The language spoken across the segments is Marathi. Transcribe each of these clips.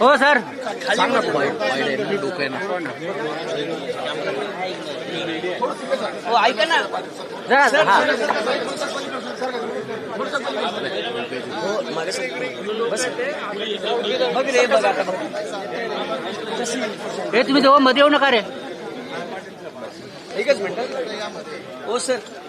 हो सर. सांग ना ना. हो ऐका ना. जरा हा. बघ रे बघ आता तुम्ही जेव्हा मध्ये येऊ नका रे. एकच मिनिट. हो सर.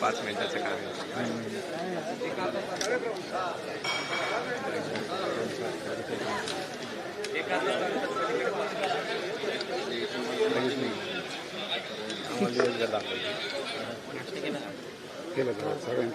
पाच मिनिटाचं काम दिवसभर दाखवायचे केलं सगळ्यांनी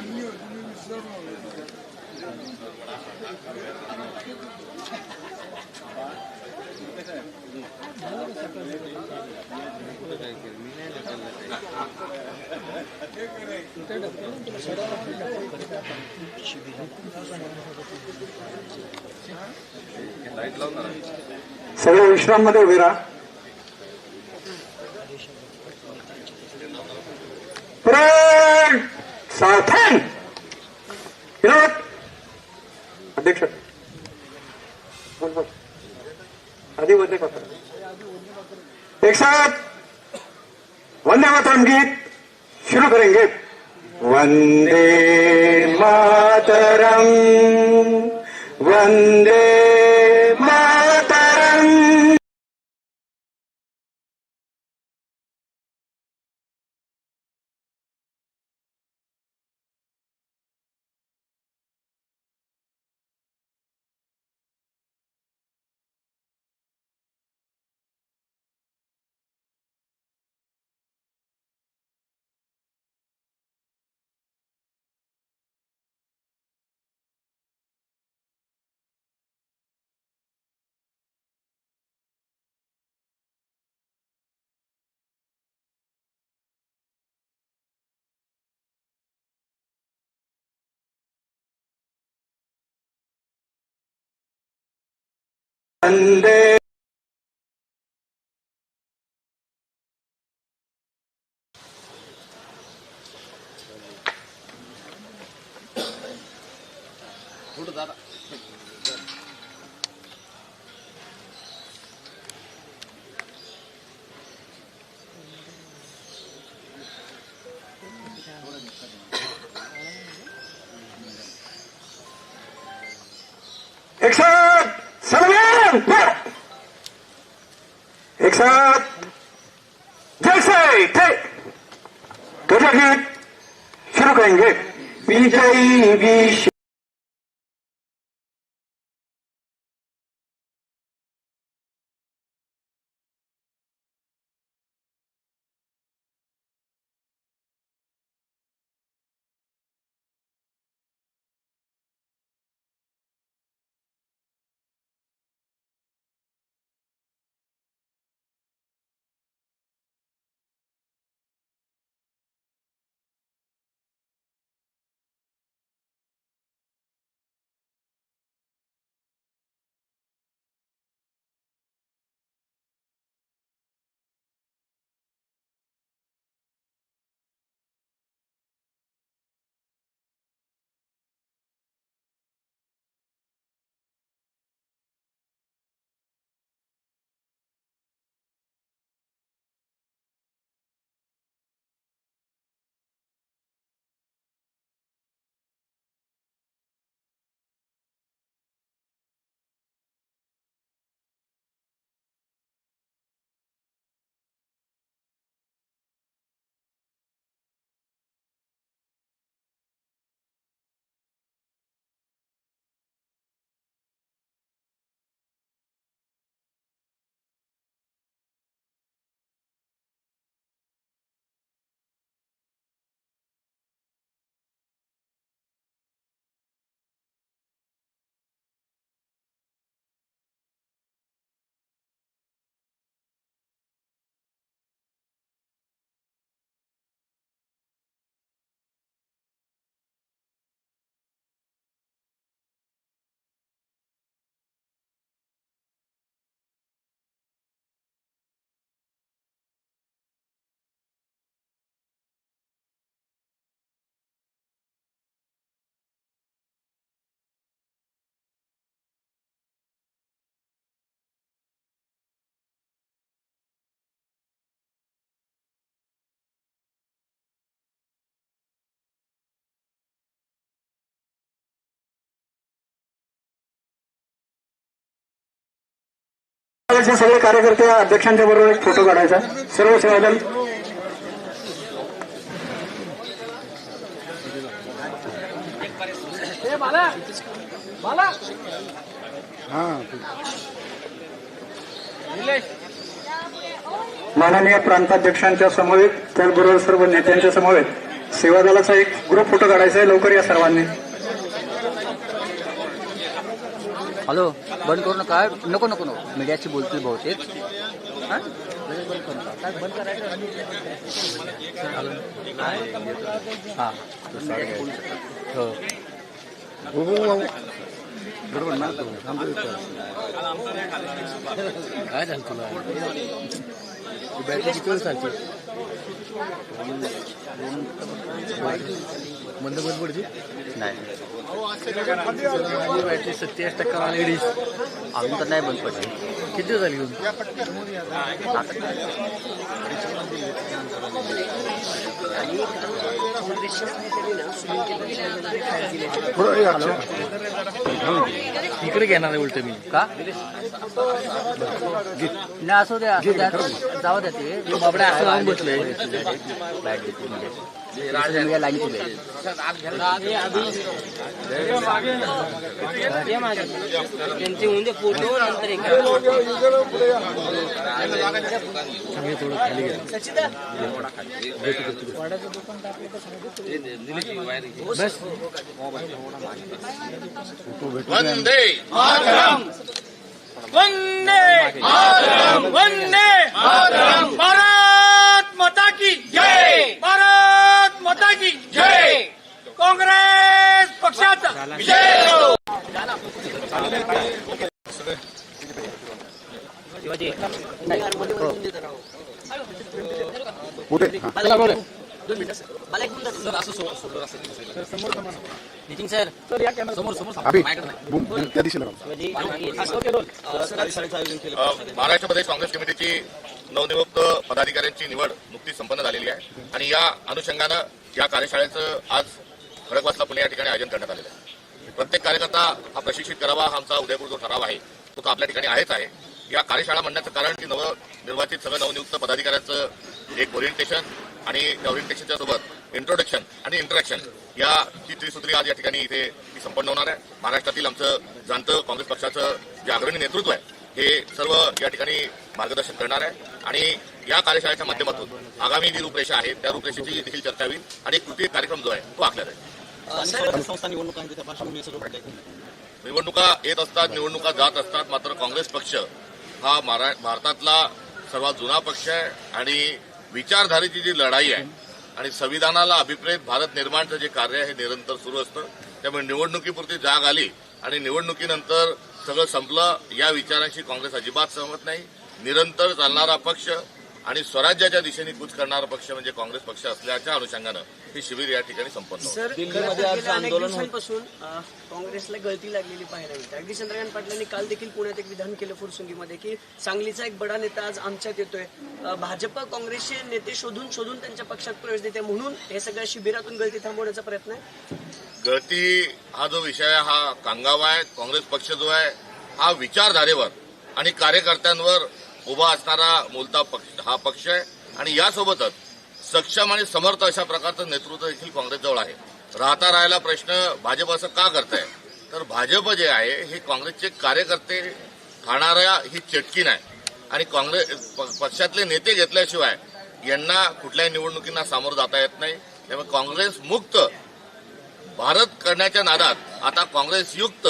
ना मस्त आहे सगळे विश्राममध्ये उभे राहा. वंदे एक एक साथ जैसे थे तुझे गीत शुरू करेंगे विजयी विश्व सेवादलचे सगळे कार्यकर्ते अध्यक्षांच्या बरोबर एक फोटो काढायचा. सर्व सेवादल माननीय प्रांताध्यक्षांच्या समवेत त्याचबरोबर सर्व नेत्यांच्या समवेत सेवादलाचा एक ग्रुप फोटो काढायचा आहे. लवकर या सर्वांनी. हॅलो बंद करू नका नको नको नको मीडियाची बोलतील बहुतेक हा? हो बरोबर ना तो. काय झालं तुला बॅटरी किती वेळ चालते बंद बंद पडते नाही बॅटरी सत्तेचाळीस टक्का लेडीज अजून तर नाही बंद पडली किती दिवस झाली घेऊन इकडे घेणार आहे उलट मी का नाही असू द्या असू द्या जाऊ द्या ते बाबड्या असं लावून बसलंय. बॅट मीडिया त्यांचे म्हणजे फोटो नंतर द्या. वंदे वंदे जय भारत माता की जय। काँग्रेस पक्षाचा हो. महाराष्ट्र प्रदेश काँग्रेस कमिटीची नवनियुक्त पदाधिकाऱ्यांची निवड नुकतीच संपन्न झालेली आहे आणि या अनुषंगानं या कार्यशाळेचं आज खडकवासला पुणे या ठिकाणी आयोजन करण्यात आलेलं आहे. प्रत्येक कार्यकर्ता हा प्रशिक्षित करावा हा आमचा उदयपूर जो ठराव आहे तो आपल्या ठिकाणी आहेच आहे. या कार्यशाळा म्हणण्याचं कारण की नवनिर्वाचित सगळं नवनियुक्त पदाधिकाऱ्यांचं एक ओरिएंटेशन आणि त्या ओरिएंटेशनच्या सोबत इंट्रोडक्शन आणि इंटरॅक्शन या ती त्रिसूत्री आज या ठिकाणी इथे ती संपन्न होणार आहे. महाराष्ट्रातील आमचं जाणतं काँग्रेस पक्षाचं जे अग्रणी नेतृत्व आहे हे सर्व या ठिकाणी मार्गदर्शन करणार आहे. आणि या कार्यशाळेच्या माध्यमातून आगामी जी रूपरेषा आहे त्या रूपरेषेची देखील चर्चा होईल आणि कृती कार्यक्रम जो आहे तो आखला जाईल संस्था सुरू निवडणुका येत असतात निवडणुका जात असतात मात्र काँग्रेस पक्ष हा महारा- भारतातला सर्वात जुना पक्ष आहे आणि विचारधारेची जी लढाई आहे आणि संविधानाला अभिप्रेत भारत निर्माणचं जे कार्य आहे हे निरंतर सुरू असतं. त्यामुळे निवडणुकीपुरती जाग आली आणि निवडणुकीनंतर सगळं संपलं या विचारांशी काँग्रेस अजिबात सहमत नाही. निरंतर चालणारा पक्ष आणि स्वराज्याच्या दिशेने कूच करणारा पक्ष म्हणजे काँग्रेस पक्ष असल्याच्या अनुषंगानं हे शिबिर या ठिकाणी संपन्न दिवसांपासून काँग्रेसला गळती लागलेली पाहायला मिळते. अगदी चंद्रकांत पाटलांनी काल देखील पुण्यात एक विधान केलं फुरसुंगीमध्ये की सांगलीचा एक बडा नेता आज आमच्यात येतोय. भाजप काँग्रेसचे नेते शोधून शोधून त्यांच्या पक्षात प्रवेश देते म्हणून हे सगळ्या शिबिरातून गळती थांबवण्याचा प्रयत्न आहे? गळती हा जो विषय आहे हा कांगावा आहे काँग्रेस पक्ष जो आहे हा विचारधारेवर आणि कार्यकर्त्यांवर उभा असणारा मूलता पक्ष हा पक्ष आहे. आणि यासोबतच सक्षम आणि समर्थ अशा प्रकारचं नेतृत्व देखील काँग्रेसजवळ आहे. राहता राहायला प्रश्न भाजप असं का करताय? तर भाजप जे आहे हे काँग्रेसचे कार्यकर्ते खाणाऱ्या ही चटकी आहे आणि काँग्रेस प- पक्षातले नेते घेतल्याशिवाय यांना कुठल्याही निवडणुकींना सामोरं जाता येत नाही. त्यामुळे काँग्रेस मुक्त भारत करण्याच्या नादात आता काँग्रेस युक्त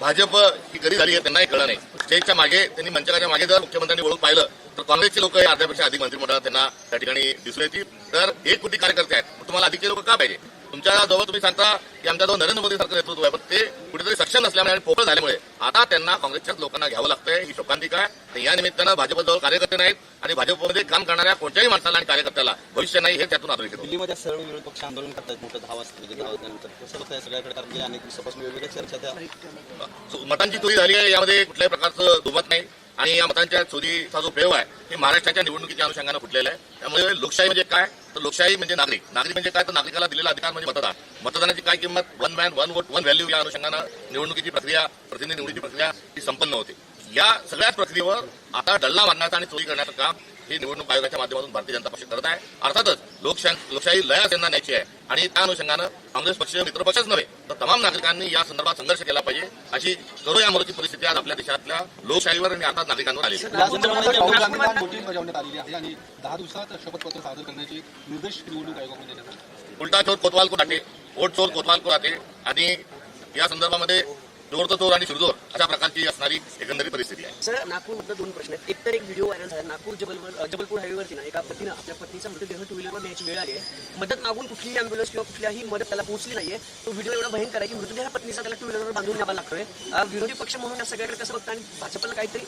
भाजप ही कधी झाली आहे त्यांनाही कळलं नाही. स्टेजच्या मागे त्यांनी मंचकाच्या मागे जर मुख्यमंत्र्यांनी ओळख पाहिलं तर काँग्रेसचे लोक हे अर्ध्यापेक्षा अधिक मंत्रिमंडळात त्यांना त्या ठिकाणी दिसून येतील. तर एक कोटी कार्यकर्ते आहेत. तुम्हाला अधिकचे लोक का पाहिजे? तुमच्या जवळ तुम्ही सांगता की आमच्या जवळ नरेंद्र मोदी सारखं नेतृत्व आहे पण ते कुठेतरी सक्षम नसल्यामुळे आणि पोकळ झाल्यामुळे. आता त्यांना काँग्रेसच्याच लोकांना घ्यावं लागतंय ही शोकांतिका आहे. या निमित्तानं भाजपजवळ कार्यकर्ते नाहीत आणि भाजपमध्ये काम करणाऱ्या कोणत्याही माणसाला आणि कार्यकर्त्याला भविष्य नाही हे त्यातून अधोरेखित. दिल्लीमध्ये सर्व विरोधी पक्ष आंदोलन करतात मोठं वाजता म्हणजे सगळ्याकडे? कारण की अनेक दिवसापासून वेगवेगळ्या चर्चा त्या मतांची चोरी झाली आहे यामध्ये कुठल्याही प्रकारचं दुमत नाही. आणि या मतांच्या चोरीचा जो प्रयोग आहे हे महाराष्ट्राच्या निवडणुकीच्या अनुषंगानं फुटलेला आहे. त्यामुळे लोकशाही म्हणजे काय? तर लोकशाही म्हणजे नागरिक. नागरिक म्हणजे काय? तर नागरिकाला दिलेला अधिकार म्हणजे मतदान. मतदानाची काय किंमत? One man one vote one value या अनुषंगानं निवडणुकीची प्रक्रिया प्रतिनिधी निवडीची प्रक्रिया ही संपन्न होते. या सगळ्याच प्रक्रियेवर आता डल्ला मारण्याचं आणि चोरी करण्याचं काम हे निवडणूक आयोगाच्या माध्यमातून भारतीय जनता पक्ष करत आहे. अर्थातच लोकशाही लोकशाही लयास यांना न्यायची आहे. आणि त्या अनुषंगानं काँग्रेस पक्ष मित्रपक्षच नव्हे तर तमाम नागरिकांनी या संदर्भात संघर्ष केला पाहिजे. अशी करो या मोर्ची परिस्थिती आज आपल्या देशातल्या लोकशाहीवर आणि अर्थात नागरिकांवर आहे. आणि दहा दिवसात शपथपत्र सादर करण्याचे निर्देश निवडणूक आयोगाकडून आले. उलटा चोर कोतवाल को राहते वोट चोर कोतवाल को आणि या संदर्भामध्ये चोर तर चोर आणि शिरजोर अशा प्रकारची असणारी एकंदरीत परिस्थिती आहे. सर नागपूरबद्दल दोन प्रश्न आहेत. एक तर एक व्हिडिओ व्हायरल झाला. नागपूर जबलपूर जबलपूर हायवेवरती ना एका पतीनं आपल्या पत्नीचा मृतदेह टू व्हीलरवर न्यायची वेळ आली आहे. मदत मागून कुठलीही अँब्युलन्स किंवा कुठल्याही मदत त्याला पोहोचली नाहीये. तो व्हिडिओ एवढा भयंकर आहे की मृतदेह पत्नीचा त्याला टू व्हीलरवर बांधून न्यावा लागतोय. विरोधी पक्ष म्हणून या सगळ्याकडे कसं बघता आणि भाजपला काहीतरी?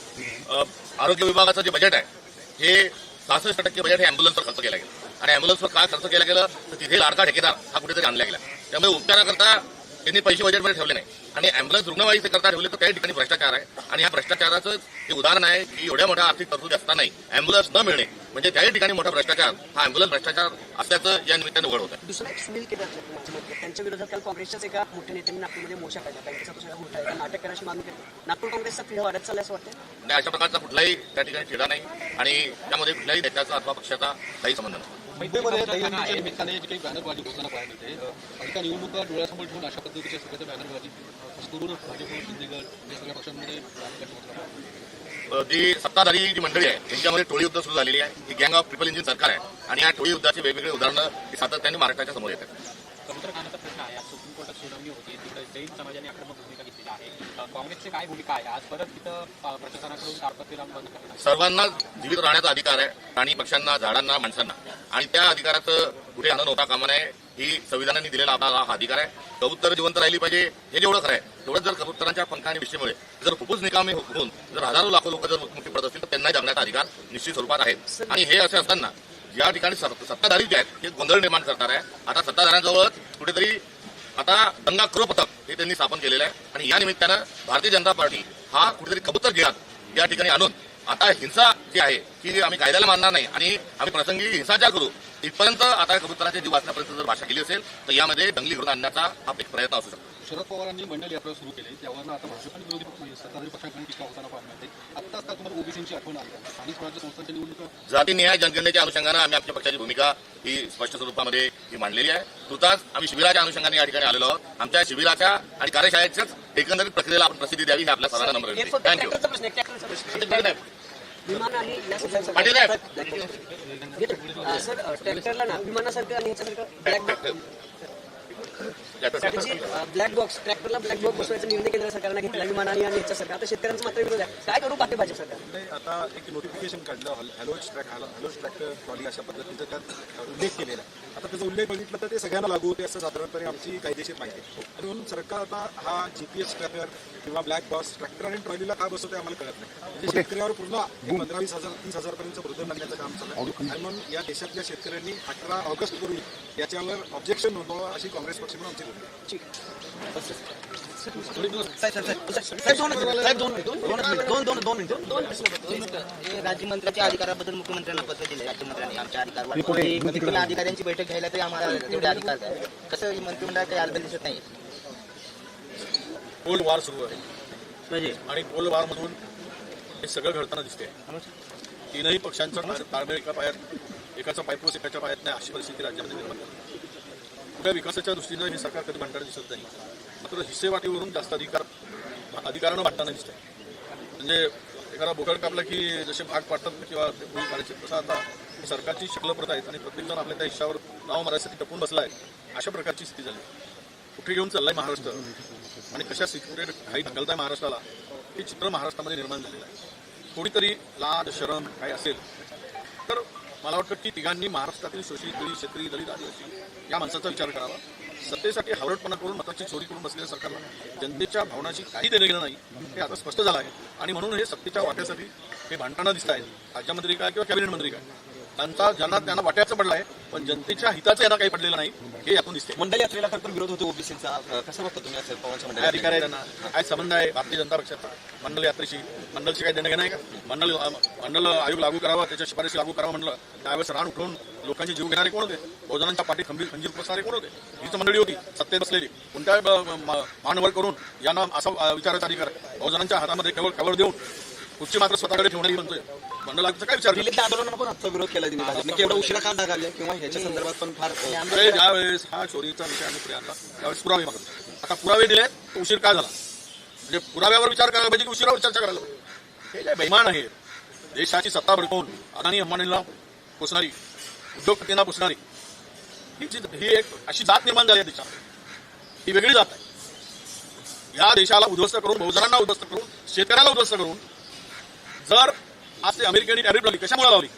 आरोग्य विभागाचं जे बजेट आहे हे सहासष्ट टक्के बजेट हे अँब्युलन्सवर खर्च केलं गेलं. आणि अँब्युलन्सवर काय खर्च केला गेलं तर तिथे लाडका ठेकेदार हा कुठेतरी आणला गेला. त्यामुळे उपचाराकरता त्यांनी पैसे बजेटमध्ये ठेवले नाही. आणि अँब्युलन्स रुग्णवाहिके करता ठेवले तर काही ठिकाणी भ्रष्टाचार आहे. आणि या भ्रष्टाचाराचं हे उदाहरण आहे की एवढ्या मोठ्या आर्थिक तरतुदी असतानाही अँब्युलन्स न मिळणे म्हणजे त्याही ठिकाणी मोठा भ्रष्टाचार. हा अँब्युलन्स भ्रष्टाचार असल्याचं या निमित्तानं उघड होत आहे. दुसरा सुनील केदार. त्यांच्या विरोधात काल काँग्रेसच्याच एका मोठ्या नेत्यांनी नागपूरमध्ये मोर्चा काढला. बँकेचा मोठा आहे नाटक करण्याची मागणी केली. नागपूर काँग्रेसचा वाढत वाटतं अशा प्रकारचा कुठलाही त्या ठिकाणी तिढा नाही. आणि त्यामध्ये कुठल्याही नेत्याचा अथवा पक्षाचा काही संबंध नाही. मुंबईमध्ये दहीहंडीच्या निमित्ताने जी काही बॅनरबाजी होताना पाहायला मिळते. अ, एका निवडणुका डोळ्यासमोर ठेवून अशा पद्धतीच्या सगळ्या बॅनरबाजी. करून भाजप शिंदेगड या सगळ्या पक्षांमध्ये. जी सत्ताधारी जी मंडळी आहे त्यांच्यामध्ये टोळी युद्ध सुरू झालेली आहे. ही गँग ऑफ ट्रिपल इंजिन सरकार आहे. आणि या टोळी युद्धाची वेगवेगळी उदाहरणं ही सातत्याने महाराष्ट्राच्या समोर येतात. तंत्रज्ञानाचा प्रश्न आहे. आज सुप्रीम कोर्टात सुनावणी होती. तिथं जैन समाजाने आक्रमक भूमिका घेतलेली आहे. काँग्रेसची काय भूमिका आहे? आज परत तिथं प्रशासनाकडून ताडपत्रीराम बंद सर्वांना जीवित राहण्याचा अधिकार आहे प्राणी पक्ष्यांना झाडांना माणसांना. आणि त्या अधिकाराचं कुठे आनंद होता कामा नये ही संविधानाने दिलेला आपला हा अधिकार आहे. कबूतर जिवंत राहिली पाहिजे हे जेवढं खरं आहे. तेवढं जर कबूतरांच्या पंखा आणि विषयमुळे जर खूपच निकामी होऊन जर हजारो लाखो लोक जर मृत्युमुखी पडत असतील तर त्यांनाही जगण्याचा अधिकार निश्चित स्वरूपात आहे. आणि हे असे असताना या ठिकाणी सत्ताधारी जे आहेत हे गोंधळ निर्माण करणार आहे. आता सत्ताधाऱ्यांजवळच कुठेतरी आता दंगा क्रो पथक हे त्यांनी स्थापन केलेलं आहे. आणि या निमित्तानं भारतीय जनता पार्टी हा कुठेतरी कबूतर घेत या ठिकाणी आणून आता हिंसा जी आहे की आम्ही कायद्याला मानणार नाही. आणि आम्ही प्रसंगी हिंसाचार करू इथपर्यंत आता कबुतराचे जीव वाचण्यापर्यंत जर भाषा केली असेल तर यामध्ये दंगली घडून आणण्याचा हा एक प्रयत्न असू शकतो. शरद पवारांनी मंडल यात्रा सुरू केली त्यावरनं आता भाजप आणि विरोधी पक्ष सत्ताधारी पक्षाकडून टीका होताना पाहायला मिळते आता आता तुम्हाला ओबीसीची आठवण आली का? स्थानिक स्वराज्य संस्थांच्या निवडणुका जाती न्याय जनगणनेच्या अनुषंगानं आम्ही आमच्या पक्षाची भूमिका ही स्पष्ट स्वरूपामध्ये ही मांडलेली आहे तुर्तास आम्ही शिबिराच्या अनुषंगाने या ठिकाणी आलेलो आहोत आमच्या शिबिराच्या आणि कार्यशाळेच्याच एकंदरीत प्रक्रियेला आपण प्रसिद्धी द्यावी ही आपल्या सर्वांना नम्र थँक्यू ट्रॅक्टरचा प्रश्न आहे ट्रॅक्टरचा प्रश्न आहे. विमान आणि या सगळ्या- पाटील साहेब. ब्लॅक बॉक्स ट्रॅक्टरला ब्लॅक बॉक्स बसवायचा निर्णय केंद्र सरकारने घेतला विमानाने आणि ह्याच्यासारखं आता शेतकऱ्यांचा मात्र विरोध आहे. काय करू पाहते भाजप सरकार? नाही, आता एक नोटिफिकेशन काढलं हॅल- हॅलोज ट्रॅक हॅलो- हॅलोज ट्रॅक्टर ट्रॉली अशा पद्धतीचा त्यात उल्लेख केलेला आता त्याचा उल्लेख बघितला तर ते सगळ्यांना लागू होते असं साधारणपणे आमची कायदेशीर माहिती आहे. म्हणून सरकार आता हा जीपीएस ट्रॅकर किंवा ब्लॅक बॉक्स ट्रॅक्टर आणि ट्रॉलीला का बसवते आम्हाला कळत नाही. म्हणजे शेतकऱ्यावर पूर्ण पंधरा वीस हजार तीस हजारपर्यंत लागण्याचं काम चालू आणि म्हणून या देशातल्या शेतकऱ्यांनी अठरा ऑगस्ट पूर्वी याच्यावर ऑब्जेक्शन नोंदवावं अशी काँग्रेस पक्ष म्हणून आमची आहे. हे राज्यमंत्र्याच्या अधिकाराबद्दल मुख्यमंत्र्यांना पत्र दिले राज्यमंत्र्यांनी आमच्या अधिकार अधिकाऱ्यांची बैठक घ्यायला तरी आम्हाला तेवढे अधिकार द्या कसं हे मंत्रिमंडळात काही हालचाल दिसत नाही कोल्ड वार सुरू आहे. आणि कोल्ड वार मधून हे सगळं घडताना दिसते तीनही पक्षांचा ताळ- ताळमेळ एका पायात एकाचा पायपोस एकाच्या पायात नाही अशी परिस्थिती राज्यामध्ये निर्माण झाली. पुढे विकासाच्या दृष्टीनं हे सरकार कधी भांडण दिसत नाही. मात्र हिस्सेवाटीवरून जास्त अधिकार अधिकारानं वाटताना आहे. म्हणजे एखादा बोकड कापला की जसे भाग पाडतात किंवा ते काढायचे तसं आता सरकारची शिकलप्रत आहेत आणि प्रत्येकजण आपल्या त्या हिश्शावर नाव मारायसाठी टपून बसला आहे. अशा प्रकारची स्थिती झाली कुठे घेऊन चाललाय महाराष्ट्र? आणि कशा स्थितीकडे काही ढकलताय महाराष्ट्राला? हे चित्र महाराष्ट्रामध्ये निर्माण झालेलं आहे. थोडीतरी लाज शरम काही असेल तर मला वाटतं की तिघांनी महाराष्ट्रातील शोषित दलित शेतकरी दलित आदिवासी या माणसाचा विचार करावा. सत्तेसाठी हावरटपणा करून मताची चोरी करून बसलेल्या सरकारला जनतेच्या भावनाची काही देणं गेलं नाही हे आता स्पष्ट झालं आहे. आणि म्हणून हे सत्तेच्या वाट्यासाठी हे भांडताना दिसत आहेत राज्यमंत्री काय किंवा कॅबिनेट मंत्री काय? त्यांचा ज्यांना त्यांना वाट्याचं पडलं आहे पण जनतेच्या हिताचं यांना काही पडलेलं नाही. हे यातून दिसते मंडल यात्रेला खरं तर विरोध होतो ओबीसीचा. कसं बघता तुम्ही असेल पवारच्या काय अधिकार आहे त्यांना काय संबंध आहे? भारतीय जनता पक्षाचा. मंडल यात्रेशी मंडलशी काही देणं घेणं आहे का? मंडल मंडल आयोग लागू करावा त्याच्या शिफारशी लागू करावं म्हणलं. त्यावेळेस रान उठवून लोकांचे जीव घेणारे कोण होते? बहुजनांच्या पाठी खंबीर खंजीर बसणारे कोण होते? हीच मंडळी होती सत्तेत बसलेली. कोणत्या मानवर करून यांना असा विचाराचा अधिकार? बहुजनांच्या हातामध्ये केवळ कवर देऊन खुर्ची मात्र स्वतःकडे ठेवणारी म्हणतोय. मंडळाचा काय विचार? दिल्लीतल्या आंदोलनाला पण आजचा विरोध केला भाजपने केवढा उशिरा का घालले किंवा ह्याच्या संदर्भात पण फार ज्यावेळेस हा चोरीचा विषय आम्ही पुढे आणला त्यावेळेस पुरावे मागत आता पुरावे दिले तर उशीर काय झाला? म्हणजे पुराव्यावर विचार करायला पाहिजे की उशिरावर चर्चा करायला हे जे बैमान आहे देशाची सत्ता भडकवून अदानी अंबानीला पोचणारी उद्योगपतींना पोचणारी ही जी ही एक अशी जात निर्माण झाली आहे देशात ही वेगळी जात आहे. या देशाला उद्ध्वस्त करून बहुजनांना उद्ध्वस्त करून शेतकऱ्याला उद्ध्वस्त करून जर आज ते अमेरिकेने टॅरिफ लावली. कशामुळे लावली?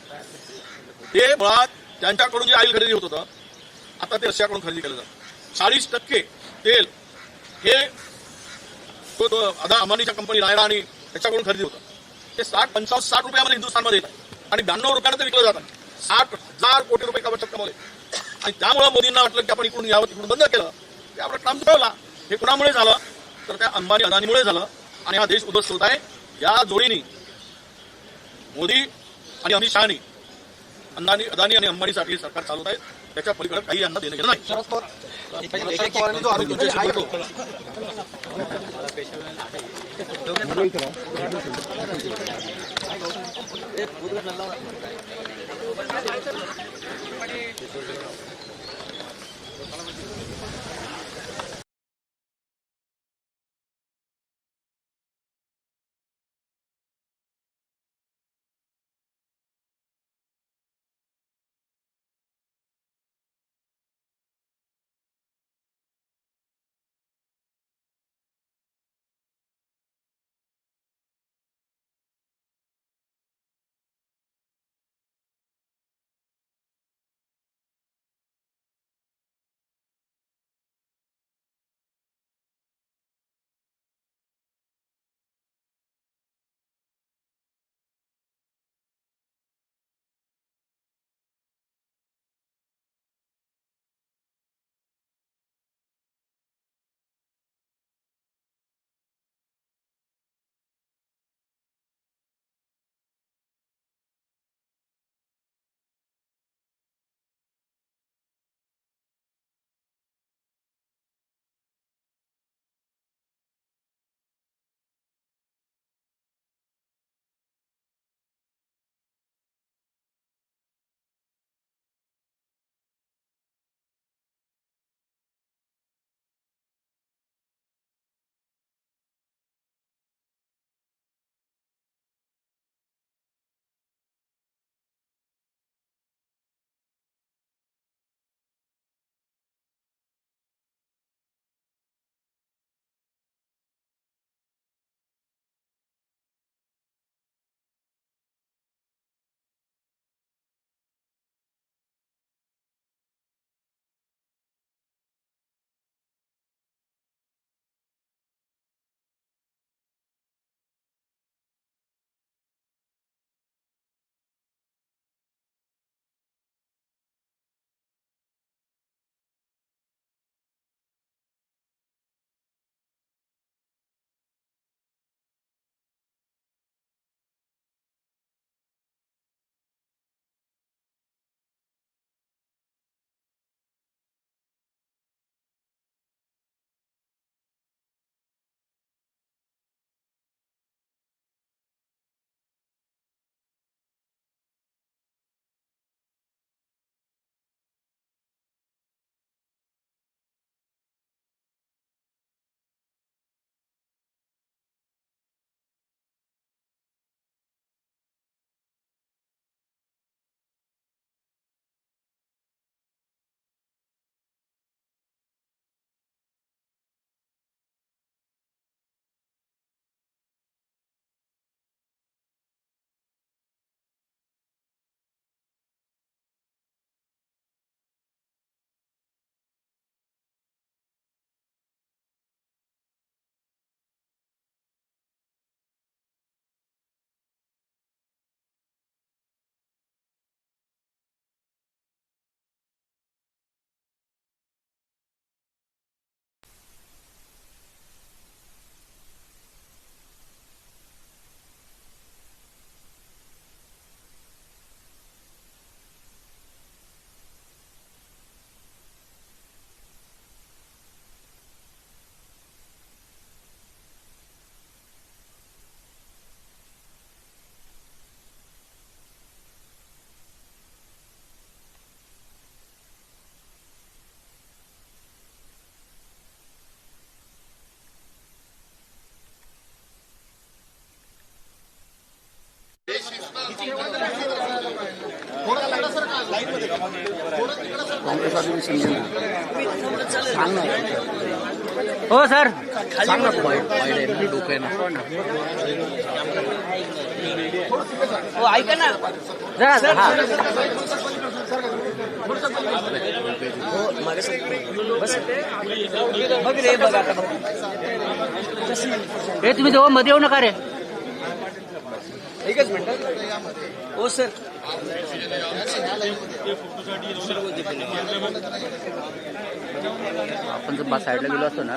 ते मुळात त्यांच्याकडून जे ऑइल खरेदी होत होतं आता ते रशियाकडून खरेदी केलं जातं. चाळीस टक्के तेल हे तो- तो अदा अंबानीच्या कंपनी रायरा आणि त्याच्याकडून खरेदी होतं. ते साठ पंचावन्न साठ रुपयामध्ये हिंदुस्थानमध्ये येतात. आणि ब्याण्णव रुपयानं ते विकलं जातात साठ हजार कोटी रुपये का कमवले आणि त्यामुळे मोदींना वाटलं की आपण इकडून यावं तिकडून बंद केलं. ते आपलं काम ठेवला हे कुणामुळे झालं? तर त्या अंबानी अदानीमुळे झालं. आणि हा देश उद्ध्वस्त होत आहे. या जोडीने मोदी आणि अमित शहानी अंदानी अदानी आणि अंबानीसाठी सरकार चालवत आहे त्याच्या पलीकडे काही यांना देणं गेलं नाही. हो सर हो ऐका ना जरा हो मागे सर. हे तुम्ही दोघं मध्ये येऊ नका रे एकच मिनिट हो. सर. आपण जर बा साईडला गेलो असतो ना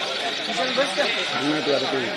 कायच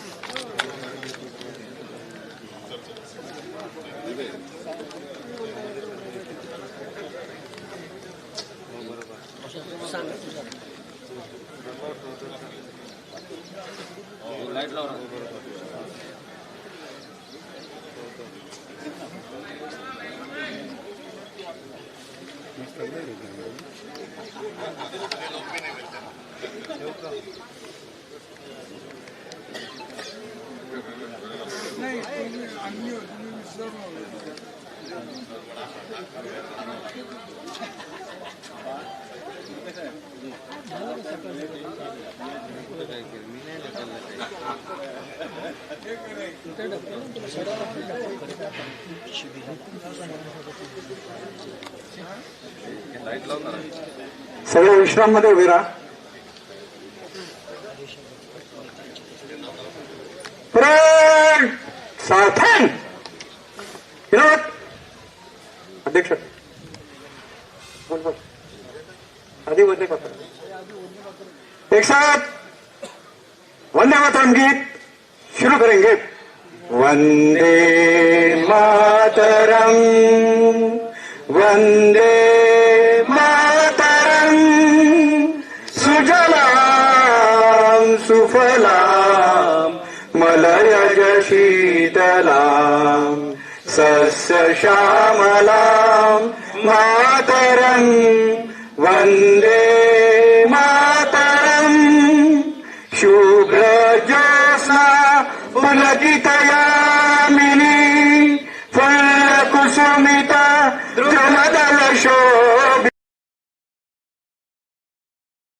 आहे त्यांना सगळे विश्राममध्ये उभे राहा. परेड सावधान विनोद. अध्यक्ष. आधी वंदे मातरम. एक साथ. वंदे मातरम गीत शुरू करेंगे. वन्दे मातरम्। वन्दे मातरम्। सुजलाम सुफलां मलयज शीतलाम् सस्य श्यामलां मातरम्। वन्दे